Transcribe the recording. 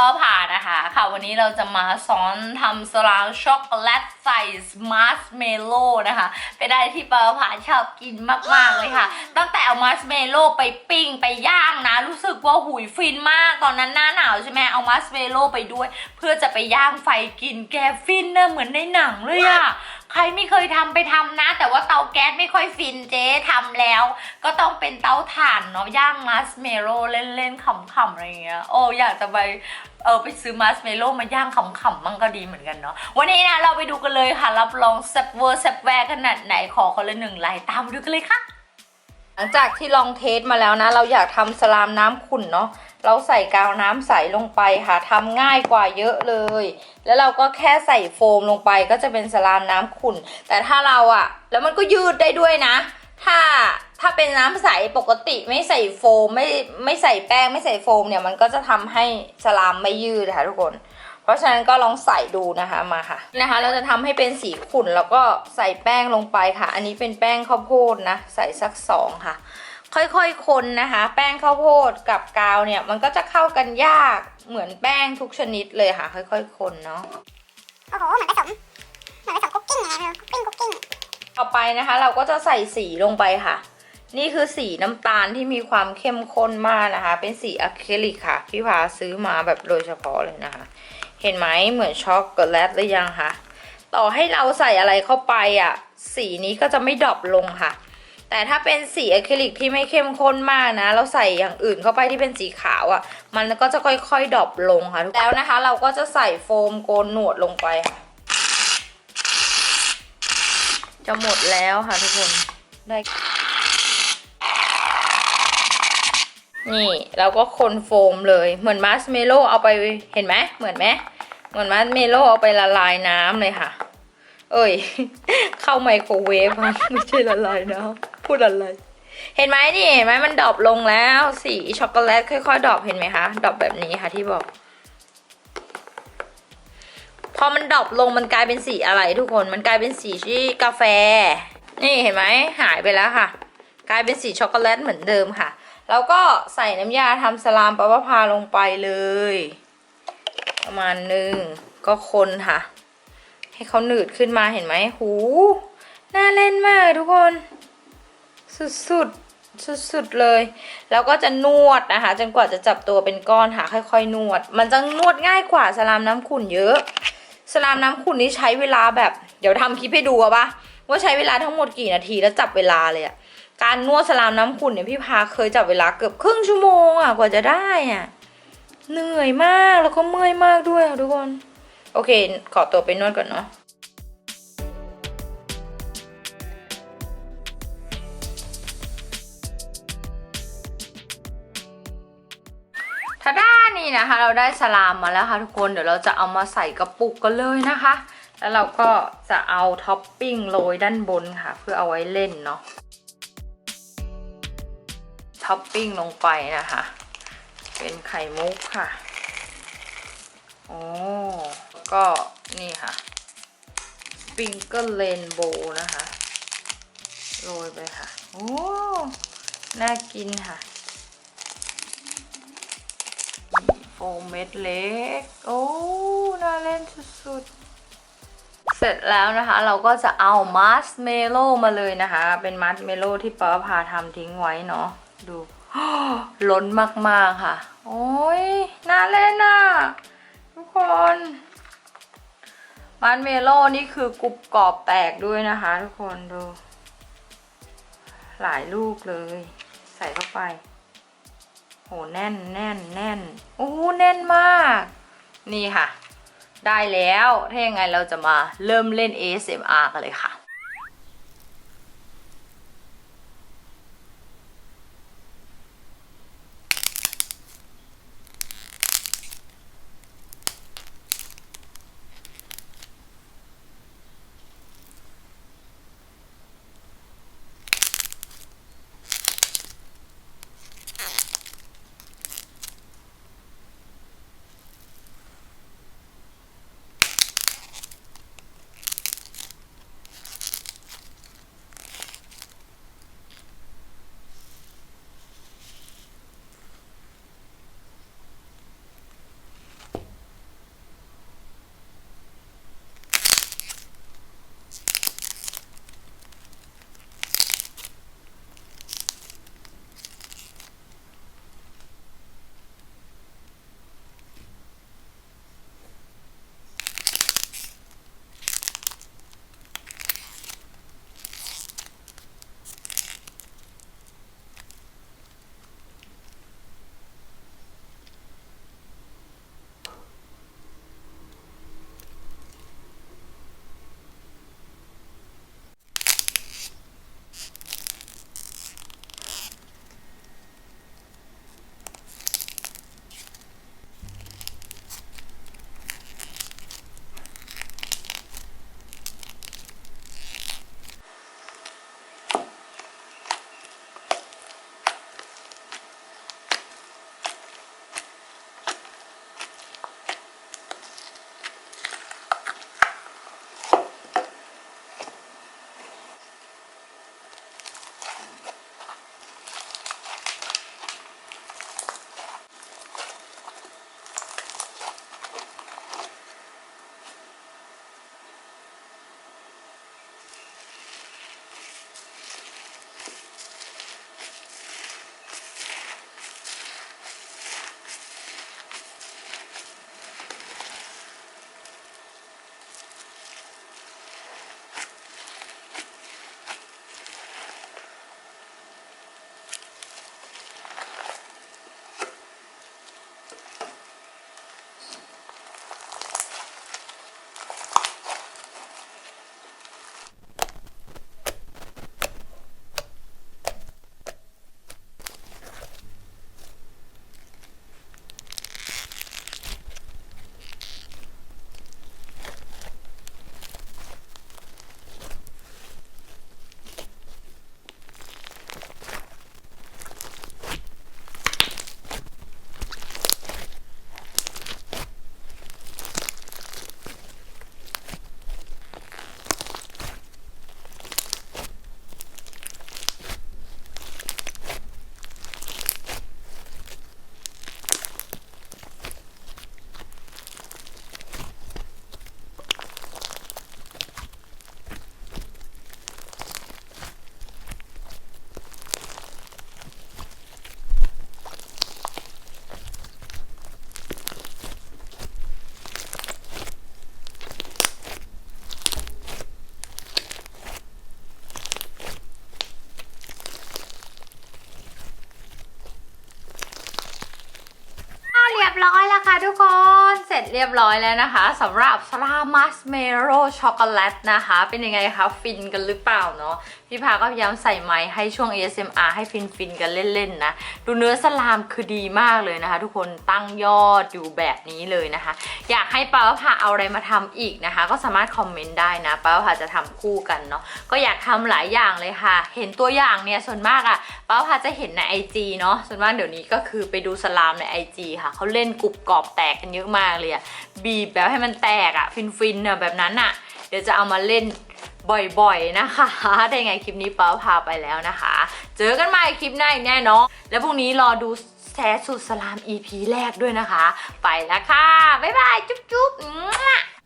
ป้าผ่านนะคะ ค่ะวันนี้เราจะมาสอนทำสลามช็อกโกแลตใส่มาร์ชเมลโล่นะคะเป็นอะไรที่ป้าผ่าชอบกินมาก ๆ เลยค่ะ ตั้งแต่เอามาร์ชเมลโล่ไปปิ้งไปย่างนะ รู้สึกว่าหุยฟินมากตอนนั้นหน้าหนาวใช่ไหมเอามาร์ชเมลโล่ไปด้วย เพื่อจะไปย่างไฟกินแกฟินเนะเหมือนในหนังเลยอะ ใครไม่เคยทำไปทำนะ แต่ว่าเตาแก๊สไม่ค่อยฟินเจ๊ทำแล้ว ก็ต้องเป็นเตาถ่านเนาะย่างมาร์ชเมโล่เล่นๆขำๆอะไรเงี้ยโอ้อยากจะไปเออไปซื้อมาร์ชเมโลมาย่างขำๆมั่งก็ดีเหมือนกันเนาะวันนี้นะเราไปดูกันเลยค่ะ รับรองแซ่บเวอร์แซ่บแวร์ขนาดไหนขอคนละหนึ่งไลค์ตามดูกันเลยค่ะ หลังจากที่ลองเทสมาแล้วนะ เราอยากทำสลามน้ำขุ่นเนาะ เราใส่กาวน้ำใสลงไปค่ะทำง่ายกว่าเยอะเลย แล้วเราก็แค่ใส่โฟมลงไปก็จะเป็นสลามน้ำขุ่น แต่ถ้าเราอะแล้วมันก็ยืดได้ด้วยนะ ถ้าถ้าเป็นน้ำใสปกติไม่ใส่โฟมไม่ไม่ใส่แป้งไม่ใส่โฟมเนี่ยมันก็จะทำให้สลามไม่ยืดค่ะทุกคนเพราะฉะนั้นก็ลองใส่ดูนะคะมาค่ะนะคะ เราจะทำให้เป็นสีขุ่นแล้วก็ใส่แป้งลงไปค่ะ อันนี้เป็นแป้งข้าวโพดนะ ใส่สักสองค่ะ ค่อยๆคนนะคะ แป้งข้าวโพดกับกาวเนี่ย มันก็จะเข้ากันยากเหมือนแป้งทุกชนิดเลยค่ะ ค่อยๆคนเนาะโอ้โหเหมือนผสมเหมือนผสมคุกกิ้งไงไม่รู้คุกกิ้งคุกกิ้งต่อไปนะคะ เราก็จะใส่สีลงไปค่ะ นี่คือสีน้ำตาลที่มีความเข้มข้นมากนะคะ เป็นสีอะคริลิกค่ะพี่พาซื้อมาแบบโดยเฉพาะเลยนะคะ เห็นไหมเหมือนช็อกโกแลตหรือยังคะต่อให้เราใส่อะไรเข้าไปอะ สีนี้ก็จะไม่ดรอปลงค่ะ แต่ถ้าเป็นสีอะคริลิกที่ไม่เข้มข้นมากนะ เราใส่อย่างอื่นเข้าไปที่เป็นสีขาวอะ มันก็จะค่อยๆดรอปลงค่ะแล้วนะคะ เราก็จะใส่โฟมโกนหนวดลงไปค่ะจะหมดแล้วค่ะทุกคนได้นี่เราก็คนโฟมเลยเหมือนมาร์ชเมลโล่เอาไปเห็นไหมเหมือนไหมเหมือนมาร์ชเมลโล่เอาไปละลายน้ำเลยค่ะ เอ้ย เข้าไมโครเวฟไม่ใช่ละลายน้ำ พูดอะไร เห็นไหมนี่เห็นไหมมันดรอปลงแล้ว สีช็อกโกแลตค่อยๆดรอปเห็นไหมคะดรอปแบบนี้ค่ะที่บอก พอมันดรอปลงมันกลายเป็นสีอะไรทุกคนมันกลายเป็นสีที่กาแฟ นี่เห็นไหมหายไปแล้วค่ะ กลายเป็นสีช็อกโกแลตเหมือนเดิมค่ะ แล้วก็ใส่น้ำยาทำสลามปะวะพาลงไปเลย ประมาณหนึ่งก็คนค่ะ ให้เขาหนืดขึ้นมาเห็นไหมหูน่าเล่นมากทุกคน สุดๆสุดๆเลย แล้วก็จะนวดนะคะ จนกว่าจะจับตัวเป็นก้อนค่ะค่อย ๆ นวด มันจะนวดง่ายกว่าสลามน้ำขุ่นเยอะสลามน้ำขุ่นนี่ใช้เวลาแบบ เดี๋ยวทำคลิปให้ดูอะปะว่าใช้เวลาทั้งหมดกี่นาทีแล้วจับเวลาเลยอะการนวดสลามน้ำขุ่นเนี่ยพี่พาเคยจับเวลาเกือบครึ่งชั่วโมงอะกว่าจะได้อะเหนื่อยมากแล้วก็เมื่อยมากด้วยค่ะทุกคน โอเค ขอตัวไปนวดก่อนเนาะาด้านนี่นะคะ เราได้สลามมาแล้วค่ะทุกคนเดี๋ยวเราจะเอามาใส่กระปุกกันเลยนะคะ แล้วเราก็จะเอาท็อปปิ้งโรยด้านบนค่ะ เพื่อเอาไว้เล่นเนาะท็อปปิ้งลงไปนะคะ เป็นไข่มุกค่ะโอ้ก็นี่ค่ะสปริงเกิลเรนโบว์นะคะ โรยไปค่ะ โอ้ น่ากินค่ะ ฟมเม็ดเล็ก โอ้ น่าเล่นสุดๆ เสร็จแล้วนะคะ เราก็จะเอามาร์ชเมลโล่มาเลยนะคะ เป็นมาร์ชเมลโล่ที่ป้าพาทำทิ้งไว้เนาะ ดูล้นมากๆค่ะ โอ้ย น่าเล่นอะ ทุกคนมาร์ชเมลโล่นี่คือกรุบกรอบแตกด้วยนะคะ ทุกคนดู หลายลูกเลย ใส่เข้าไป โหแน่นแน่นแน่นโอ้แน่นมาก นี่ค่ะ ได้แล้ว ถ้าอย่างไงเราจะมาเริ่มเล่น ASMR กันเลยค่ะ ทุกคน ร็จเรียบร้อยแล้วนะคะสำหรับสลามัสเมโรช็อกโกแลตนะคะ เป็นยังไงคะ ฟินกันหรือเปล่าเนาะพี่พาก็พยายามใส่ไม้ให้ช่วง ASMR ให้ฟินฟินกันเล่นๆนะ ดูเนื้อสลามคือดีมากเลยนะคะ ทุกคนตั้งยอดอยู่แบบนี้เลยนะคะ อยากให้ป้าพาเอาอะไรมาทำอีกนะคะ ก็สามารถคอมเมนต์ได้นะป้าพาจะทำคู่กันเนาะก็อยากทำหลายอย่างเลยค่ะ เห็นตัวอย่างเนี่ยส่วนมากอะป้าพาจะเห็นใน IG เนาะส่วนมากเดี๋ยวนี้ก็คือไปดูสลามใน IG ค่ะเขาเล่นกรุบกรอบแตกกันเยอะมากเลยอะบีบแบบให้มันแตกอะฟินๆอะแบบนั้นอะเดี๋ยวจะเอามาเล่นบ่อยๆนะคะ ได้ไงคลิปนี้ป้าพาไปแล้วนะคะ เจอกันใหม่คลิปหน้าอีกแน่นอนแล้วพรุ่งนี้รอดูแซสูตรสลาม EP แรกด้วยนะคะ ไปแล้วค่ะ บ๊ายบาย จุ๊บๆ